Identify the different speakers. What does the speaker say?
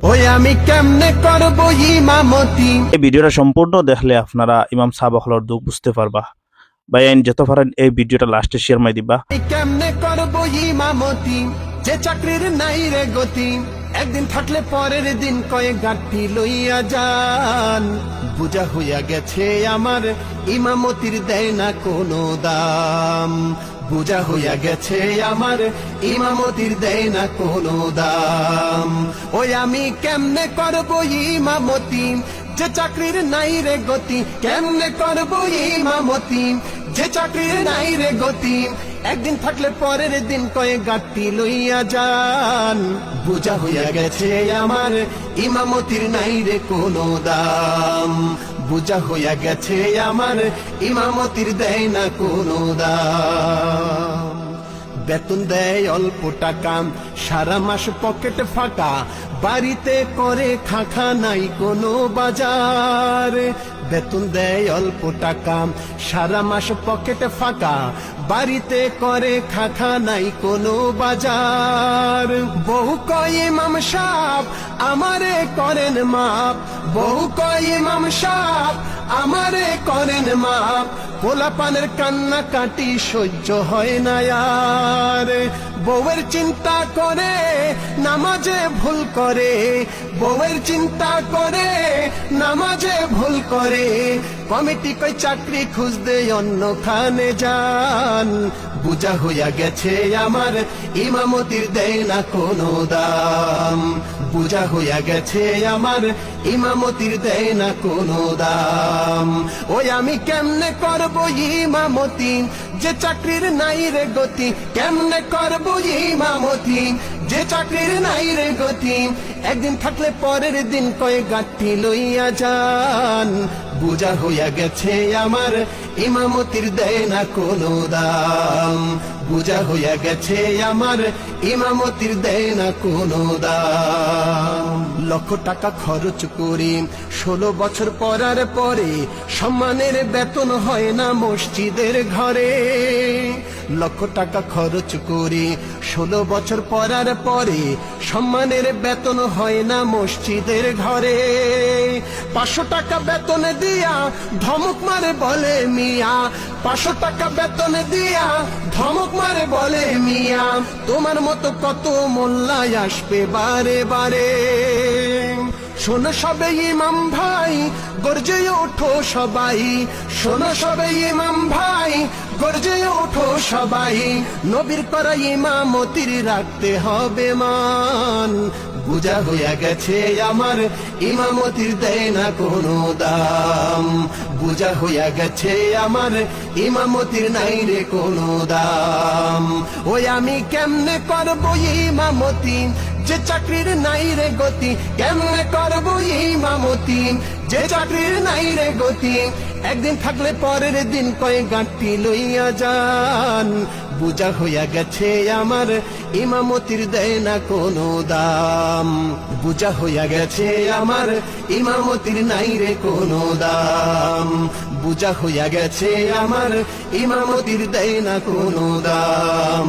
Speaker 1: ওই আমি কেমনে করব ইমামতি?
Speaker 2: এই ভিডিওটা সম্পূর্ণ দেখলে আপনারা ইমাম সাহাব হলর দুঃখ বুঝতে পারবা। ভাই আইন যত পারেন এই ভিডিওটা লাস্টে শেয়ার মাই দিবা।
Speaker 1: কেমনে করব ইমামতি? যে চাকরির নাই রে গতি। একদিন থাকলে পরের দিন কয়েক গাঠি লইয়া যান। বুঝা হইয়া গেছে আমার ইমামতির দেয় না কোনো দাম। বুঝা হইয়া গেছে, আমার ইমামতির দেয় না কোনো দাম। ওই আমি কেমনে করব ইমামতি? যে চাকরির নাই রে গতি, কেমনে করব ইমামতি? যে চাকরির নাই রে গতি, একদিন থাকলে পরের দিন কয়েক গাঠি লইয়া যান। বুঝা হইয়া গেছে, আমার ইমামতির নাই রে কোনো দাম। বুঝা হইয়া গেছে আমার ইমামতির দেয় না কোনো বেতন দেয় অল্প টাকা, সারা মাস পকেট ফাঁকা, বাড়িতে করে খাখা নাই কোনো বাজার। বেতন দেয় অল্প টাকা, সারা মাস পকেট ফাঁকা, বাড়িতে করে খাখা নাই কোনো বাজার। বহু কয়, ইমাম সাপ আমারে করেন মাপ বহু কয় ইমাম সাপ আমারে করেন মাপ। পোলাপানের কান্না কাটি সহ্য হয় না আর। বউয়ের চিন্তা করে, নামাজে ভুল করে। বউয়ের চিন্তা করে, নামাজে ভুল করে। কমিটি কই চাকরি খুঁজতে অন্য খানে যান। বুঝা হইয়া গেছে, আমার ইমামতির দেয় না কোনো দাম। বুঝা হইয়া গেছে আমার। ইমামতির দেয় না কোন দাম। ওই আমি কেমনে করব ইমামতি? যে চাকরির নাই রে গতি, কেমনে করব ইমামতি? যে চাকরির নাই রে গতি, একদিন থাকলে পরের দিন কয়ে গাঠি লইয়া যান। বুঝা হইয়া গেছে আমার ইমামতির দেয় না কোনো দাম। বুঝা হইয়া গেছে আমার ইমামতির দেয় না কোনো দাম। লক্ষ টাকা খরচ করি, ষোলো বছর পরার পরে সম্মানের বেতন হয় না মসজিদের ঘরে। লক্ষ টাকা খরচ করি, ষোলো বছর পরার পরে সম্মানের বেতন হয় না মসজিদের ঘরে। পাঁচশো টাকা বেতনে দিয়া ধমক মারে বলে মিয়া। পাঁচশো টাকা বেতনে দিয়া ধমক মারে বলে মিয়া। তোমার মতো কত মোল্লায় আসবে বারে বারে। শোনো সবে ইমাম ভাই, গর্জে ওঠো সবাই। শোনো সবে ইমাম ভাই, গর্জে ওঠো সবাই। নবীর করা ইমামতির রাখতে হবে মান। বুঝা হইয়া গেছে আমার ইমামতির দেয় না কোনো দাম। বুঝা হইয়া গেছে আমার ইমামতির নাই রে কোনো দাম। ওই আমি কেমনে করব ইমামতি? যে চাকরির নাই রে গতি, কেমনে করব ইমামতি? যে চাকরির নাই রে গতি, একদিন থাকলে পরের দিন কয়েক গাঁটটি লইয়া যান। বুঝা হইয়া গেছে আমার ইমামতির দেয় না কোনো দাম। বুঝা হইয়া গেছে আমার ইমামতির নাই রে কোনো দাম। বুঝা হইয়া গেছে আমার ইমামতির দেয় না কোনো দাম।